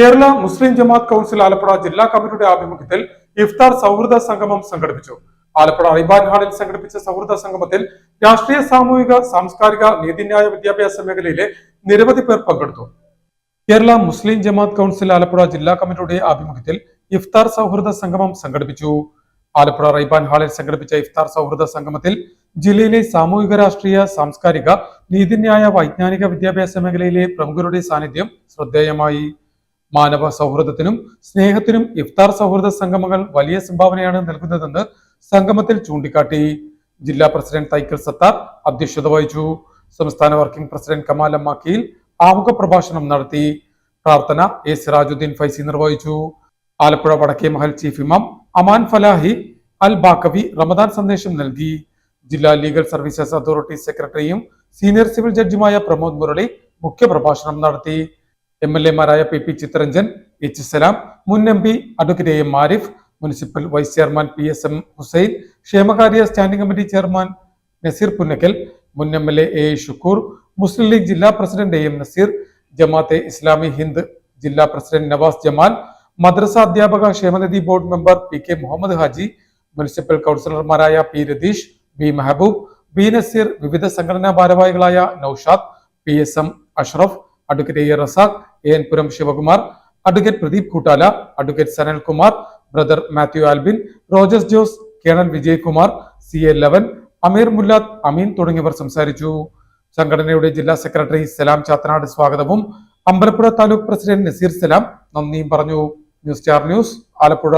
കേരള മുസ്ലിം ജമാഅത്ത് council Alappuzha ജില്ലാ കമ്മിറ്റിയുടെ ആഭിമുഖ്യത്തിൽ ഇഫ്താർ സൗഹൃദ സംഗമം സംഘടിപ്പിച്ചു. ആലപ്പുഴ റിബാൻ ഹാളിൽ സംഘടിപ്പിച്ച സൗഹൃദ സംഗമത്തിൽ രാഷ്ട്രീയ സാമൂഹിക സാംസ്കാരിക നീതിന്യായ വിദ്യാഭ്യാസ മേഖലയിലെ നിരവധി പേർ പങ്കെടുത്തു. കേരള മുസ്ലിം ജമാഅത്ത് കൗൺസിൽ ആലപ്പുഴ ജില്ലാ കമ്മിറ്റിയുടെ ആഭിമുഖ്യത്തിൽ ഇഫ്താർ സൗഹൃദ സംഗമം സംഘടിപ്പിച്ചു. ആലപ്പുഴ റൈബാൻ ഹാളിൽ സംഘടിപ്പിച്ച ഇഫ്താർ സൗഹൃദ സംഗമത്തിൽ ജില്ലയിലെ സാമൂഹിക രാഷ്ട്രീയ സാംസ്കാരിക നീതിന്യായ വൈജ്ഞാനിക വിദ്യാഭ്യാസ മേഖലയിലെ പ്രമുഖരുടെ സാന്നിധ്യം ശ്രദ്ധേയമായി. മാനവ സൗഹൃദത്തിനും സ്നേഹത്തിനും ഇഫ്താർ സൗഹൃദ സംഗമങ്ങൾ വലിയ സംഭാവനയാണ് നൽകുന്നതെന്ന് സംഗമത്തിൽ ചൂണ്ടിക്കാട്ടി ജില്ലാ പ്രസിഡന്റ് തൈക്കൽ സത്താർ അധ്യക്ഷത വഹിച്ചു. സംസ്ഥാന വർക്കിംഗ് പ്രസിഡന്റ് കമാൽ അമ്മാക്കിയിൽ ആമുഖ പ്രഭാഷണം നടത്തി. പ്രാർത്ഥന എ സിറാജുദ്ദീൻ ഫൈസി നിർവഹിച്ചു. ആലപ്പുഴ വടക്കേ മഹൽ ചീഫ് ഇമാം അമാൻ ഫലാഹി അൽ ബാക്കവി റമദാൻ സന്ദേശം നൽകി. ജില്ലാ ലീഗൽ സർവീസസ് അതോറിറ്റി സെക്രട്ടറിയും സീനിയർ സിവിൽ ജഡ്ജുമായ പ്രമോദ് മുരളി മുഖ്യപ്രഭാഷണം നടത്തി. M L എമാരായ P P Chitharanjan H Salam മുൻ M P advocate A Arif municipal vice chairman P S M Hussain ക്ഷേമകാര്യ standing committee chairman Naseer Punnakkal മുൻ M L A A Shukoor Muslim League ജില്ലാ president A M Naseer Jamaate Islami Hind ജില്ലാ president Nawaz Jamal മദ്രസ അധ്യാപക ക്ഷേമനിധി board member P K Muhammad Haji municipal കൗൺസിലർമാരായ P Ratheesh B Mehboob B Naseer വിവിധ സംഘടനാ ഭാരവാഹികളായ Noushad P S M Ashraf advocate A. Razak A. N. Puram Sivakumar advocate Pradeep Koottala advocate Sanalkumar brother Mathew Albin Rojas Jose colonel Vijayakumar C. A. Lavan Ameer Mullath Ameen തുടങ്ങിയവർ സംസാരിച്ചു. സംഘടനയുടെ ജില്ലാ secretary Salam Chathanad സ്വാഗതവും. Ambalappuzha taluk president Naseer Salam നന്ദിയും പറഞ്ഞു. News star news Alappuzha.